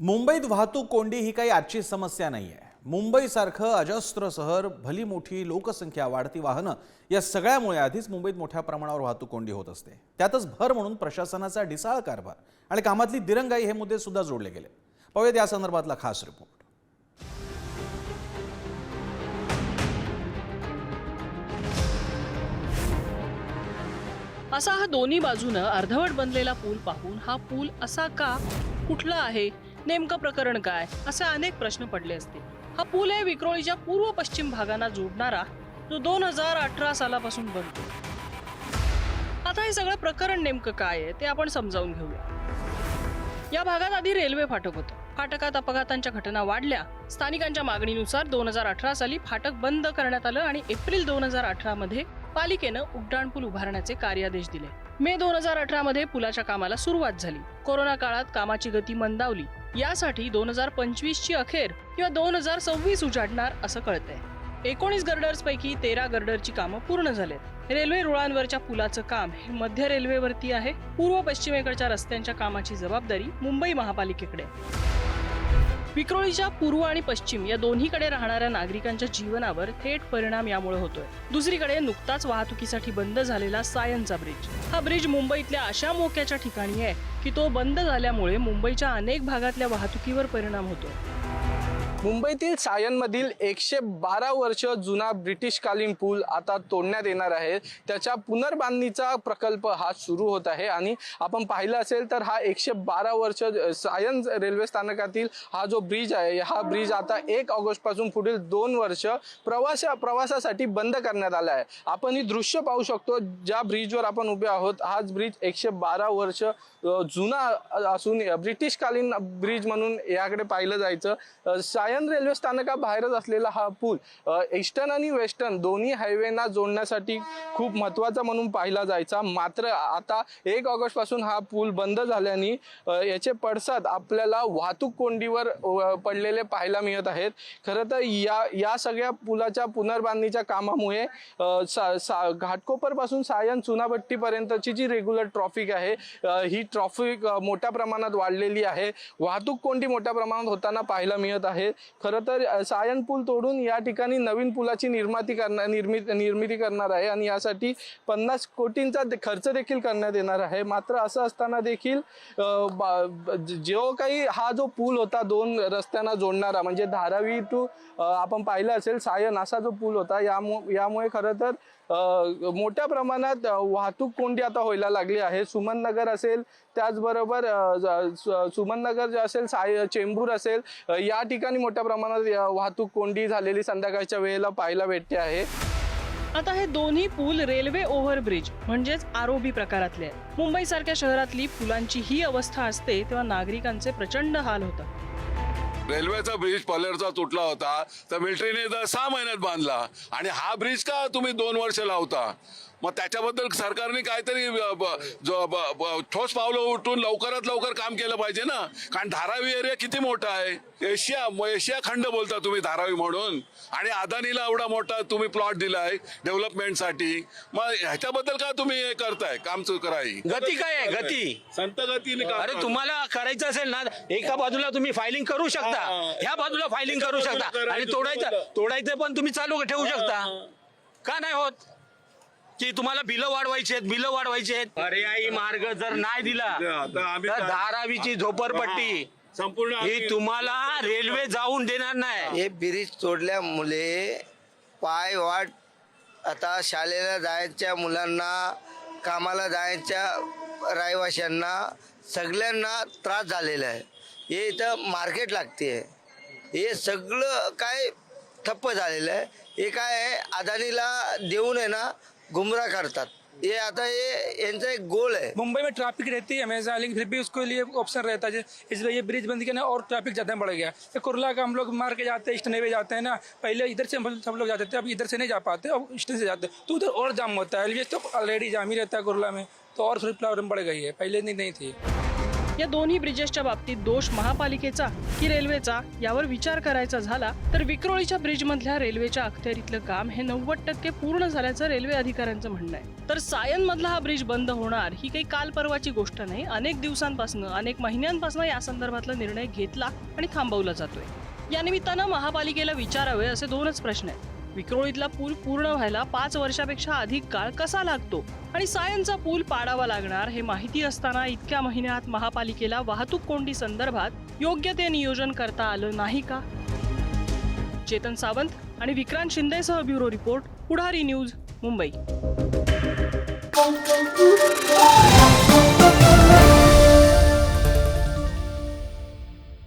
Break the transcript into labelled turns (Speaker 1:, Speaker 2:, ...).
Speaker 1: मुंबईत वाहतूक कोंडी ही काही आजची समस्या नाही आहे मुंबईसारखं अजस्त्र शहर भली मोठी लोकसंख्या वाढती वाहनं या सगळ्यामुळे आधीच मुंबईत मोठ्या प्रमाणावर वाहतूक कोंडी होत असते. त्यातच भर म्हणून प्रशासनाचा ढिसाळ कारभार आणि कामातली दिरंगाई हे मुद्दे सुद्धा जोडले गेले. पाहूयात या संदर्भातला खास रिपोर्ट.
Speaker 2: असा हा दोन्ही बाजूनं अर्धवट बनलेला पूल पाहून हा पूल असा का कुठला आहे नेमकं प्रकरण काय? असे अनेक प्रश्न पडले असतील. हा पूल आहे विक्रोळीच्या पूर्व पश्चिम भागांना जोडणारा जो दोन हजार अठरा सालापासून बनतो. आता हे सगळं प्रकरण नेमकं काय आहे ते आपण समजावून घेऊया. या भागात आधी रेल्वे फाटक होतं. फाटकात अपघातांच्या घटना वाढल्या. स्थानिकांच्या मागणीनुसार दोन हजार अठरा साली फाटक बंद करण्यात आलं आणि एप्रिल दोन हजार अठरा मध्ये पालिकेनं उड्डाणपूल उभारण्याचे कार्यादेश दिले. मे दोन हजार अठरा मध्ये पुलाच्या कामाला सुरुवात झाली. कोरोना काळात कामाची गती मंदावली. यासाठी दोन हजार पंचवीस ची अखेर किंवा दोन हजार सव्वीस उजाडणार असं कळतंय. एकोणीस गर्डर्स पैकी तेरा गर्डरची कामं पूर्ण झालेत. रेल्वे रुळांवरच्या पुलाचं काम हे मध्य रेल्वेवरती आहे. पूर्व पश्चिमेकडच्या रस्त्यांच्या कामाची जबाबदारी मुंबई महापालिकेकडे. आहे. विक्रोळीच्या पूर्व आणि पश्चिम या दोन्हीकडे राहणाऱ्या नागरिकांच्या जीवनावर थेट परिणाम यामुळे होतोय. दुसरीकडे नुकताच वाहतुकीसाठी बंद झालेला सायनचा ब्रिज. हा ब्रिज मुंबईतल्या अशा मोक्याच्या ठिकाणी आहे की तो बंद झाल्यामुळे मुंबईच्या अनेक भागातल्या वाहतुकीवर परिणाम होतोय.
Speaker 3: मुंबईतील सायनमधील एकशे बारा वर्ष जुना ब्रिटिशकालीन पूल आता तोडण्यात येणार आहे. त्याच्या पुनर्बांधणीचा प्रकल्प हा सुरू होत आहे आणि आपण पाहिलं असेल तर हा एकशे बारा वर्ष सायन रेल्वे स्थानकातील हा जो ब्रिज आहे हा ब्रिज आता एक ऑगस्टपासून पुढील दोन वर्ष प्रवास प्रवासासाठी बंद करण्यात आला आहे. आपण ही दृश्य पाहू शकतो ज्या ब्रिजवर आपण उभे आहोत हाच ब्रिज एकशे बारा वर्ष जुना असून ब्रिटिशकालीन ब्रिज म्हणून याकडे पाहिलं जायचं. साय सायन रेल्वे स्थानकाबाहेरच असलेला हा पूल ईस्टर्न आणि वेस्टर्न दोन्ही हायवेना जोडण्यासाठी खूप महत्त्वाचा म्हणून पाहिला जायचा. मात्र आता एक ऑगस्टपासून हा पूल बंद झाल्याने याचे पडसाद आपल्याला वाहतूक कोंडीवर पडलेले पाहायला मिळत आहेत. खरं तर या या सगळ्या पुलाच्या पुनर्बांधणीच्या कामामुळे सा, सा घाटकोपरपासून सायन चुनाभट्टीपर्यंतची जी रेग्युलर ट्रॉफिक आहे ही ट्रॉफिक मोठ्या प्रमाणात वाढलेली आहे. वाहतूक कोंडी मोठ्या प्रमाणात होताना पाहायला मिळत आहे. खरं तर सायन पूल तोडून या ठिकाणी नवीन पुलाची निर्मिती करणार निर्मिती निर्मिती करणार आहे आणि यासाठी पन्नास कोटींचा दे- खर्च देखील करण्यात येणार आहे. मात्र असं असताना देखील जो काही हा जो पूल होता दोन रस्त्यांना जोडणारा म्हणजे धारावी टू आपण पाहिलं असेल सायन असा जो पूल होता यामु यामुळे खरं तर मोठ्या प्रमाणात वाहतूक कोंडी आता व्हायला लागली आहे. सुमन नगर असेल त्याचबरोबर सु- सुमन नगर जे असेल साय चेंबूर असेल या ठिकाणी मोठ्या प्रमाणात वाहतूक कोंडी झालेली संध्याकाळच्या वेळेला पाहायला भेटते आहे.
Speaker 2: आता हे दोन्ही पूल रेल्वे ओव्हरब्रिज म्हणजेच आरोबी प्रकारातले आहेत. मुंबईसारख्या शहरातली पुलांची ही अवस्था असते तेव्हा नागरिकांचे प्रचंड हाल होतात.
Speaker 4: रेल्वेचा ब्रिज पलेरचा तुटला होता तर मिलिटरीने तर सहा महिन्यात बांधला. आणि हा ब्रिज का तुम्ही दोन वर्ष लावता? मग त्याच्याबद्दल सरकारने काहीतरी ठोस पावलं उठून लवकरात लवकर काम केलं पाहिजे ना. कारण धारावी एरिया किती मोठा आहे. एशिया म- एशिया खंड बोलता तुम्ही धारावी म्हणून. आणि अदानीला एवढा मोठा तुम्ही प्लॉट दिलाय डेव्हलपमेंटसाठी मग ह्याच्याबद्दल का तुम्ही हे करताय? काम कराय
Speaker 5: गती काय आहे? गती.
Speaker 4: संत गतीने
Speaker 5: अरे. तुम्हाला करायचं असेल ना एका बाजूला तुम्ही फायलिंग करू शकता.
Speaker 4: हा.
Speaker 5: ह्या बाजूला फायलिंग करू शकता. आणि तोडायचं तोडायचं पण तुम्ही चालू ठेवू शकता. का नाही होत? की तुम्हाला बिलं वाढवायची आहेत बिलं वाढवायची आहेत. पर्यायी मार्ग जर नाही दिला
Speaker 4: आता आम्ही
Speaker 5: तर धारावीची झोपडपट्टी
Speaker 4: संपूर्ण
Speaker 5: ही
Speaker 4: आम्ही-
Speaker 5: तुम्हाला रेल्वे जाऊन देणार नाही.
Speaker 6: हे ब्रिज तोडल्यामुळे पाय वाट आता शाळेला जायच्या मुलांना कामाला जायच्या रहिवाशांना सगळ्यांना त्रास झालेला आहे. हे इथं मार्केट लागते हे सगळं काय ठप्प झालेलं आहे. हे काय आहे? अदानीला देऊन आहे ना गुमराह करता ये आता ये इनका एक गोल है
Speaker 7: मुंबई में ट्रैफ़िक रहती है हमेशा, लेकिन फिर भी उसके लिए ऑप्शन रहता है। इसलिए ये ब्रिज बंद किया ना, और ट्रैफ़िक ज़्यादा बढ़ गया। तो कुरला का हम लोग मार के जाते हैं स्टेशन पे जाते हैं ना, पहले इधर से सब लोग जाते थे, अब इधर से नहीं जा पाते, अब स्टेशन से जाते तो उधर और जाम होता है। तो ऑलरेडी जाम ही रहता है कुरला में। तो और फिर प्रॉब्लम बढ़ गई है, पहले नहीं नहीं थी।
Speaker 2: या दोन्ही ब्रिजेसच्या बाबतीत दोष महापालिकेचा की रेल्वेचा? यावर विचार करायचा झाला तर विक्रोळीच्या ब्रिजमधल्या रेल्वेच्या अखत्यारीतलं काम हे नव्वद टक्के पूर्ण झाल्याचं रेल्वे अधिकाऱ्यांचं म्हणणं आहे. तर सायनमधला हा ब्रिज बंद होणार ही काही काल परवाची गोष्ट नाही अनेक दिवसांपासून अनेक महिन्यांपासून या संदर्भातला निर्णय घेतला आणि थांबवला जातोय. या निमित्तानं महापालिकेला विचारावे असे दोनच प्रश्न आहेत. विक्रोळीतला पूल पूर्ण व्हायला पाच वर्षापेक्षा अधिक काळ कसा लागतो? आणि सायनचा पूल पाडावा लागणार हे माहिती असताना इतक्या महिन्यात महापालिकेला वाहतूक कोंडी संदर्भात योग्य ते नियोजन करता आलं नाही का? चेतन सावंत आणि Vikrant शिंदेसह bureau report Pudhari news Mumbai.